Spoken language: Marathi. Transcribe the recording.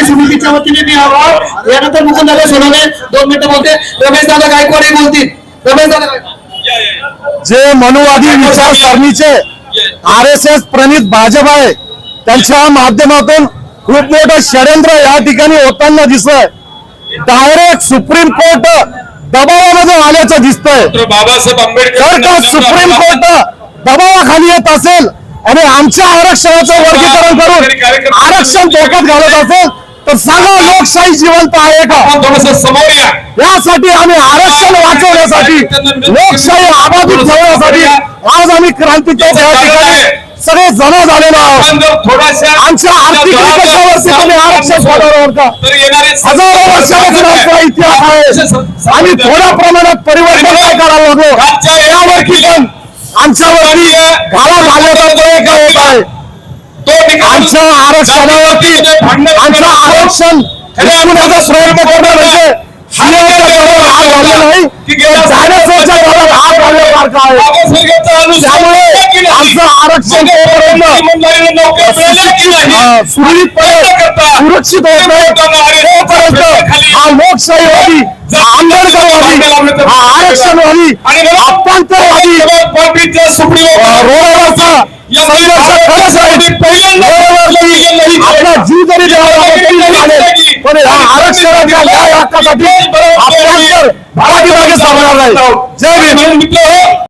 क्रांती समितीच्या वतीने मी आभार यानंतर मुकुंद दादा सोनवणे दोन मिनिटं बोलते. रमेश दादा गायकवाड हे बोलतील. रमेश दादा. जे मनुवादी विचारसरणीचे आर एस एस प्रणित भाजप आहे त्यांच्या माध्यमातून खूप मोठं षडयंत्र या ठिकाणी होताना दिसतंय. डायरेक्ट सुप्रीम कोर्ट दबावामध्ये आल्याचं दिसतंय. बाबासाहेब आंबेडकर का सुप्रीम कोर्ट दबावाखाली येत असेल आणि आमच्या आरक्षणाचं वर्गीकरण करून आरक्षण धोक्यात घालत असेल तर सांगा लोकशाही जिवंत आहे का? थोडस समोर या. यासाठी आम्ही आरक्षण वाचवण्यासाठी लोकशाही अबाधित ठेवण्यासाठी आज आम्ही क्रांती चौक या ठिकाणी सगळे जमा झालेलो आहोत. आमच्या आर्थिक विकासावरती तुम्ही आरक्षण सोडवणार का? तर येणारे हजारो वर्षापासून आमचा इतिहास आहे. आम्ही थोड्या प्रमाणात परिवर्तन काय करायला लागलो? यावरती पण आमच्यावरती घाला घालण्याचा प्रयत्न होत आहे. आमच्या आरक्षणावरती आमचं आरक्षण म्हणजे आरक्षण सुरळीतपणे सुरक्षित होत नाही. तोपर्यंत हा लोकशाहीवादी हा आंबेडकरवादी हा आरक्षणवादी अपांतरवादी रोडावरचा संघर्ष खरंच आहे. रोडावरती आपला जीव जरी द्यावा चालेल. पण या आरक्षणाच्या न्याय हक्कासाठी नाही जय भीम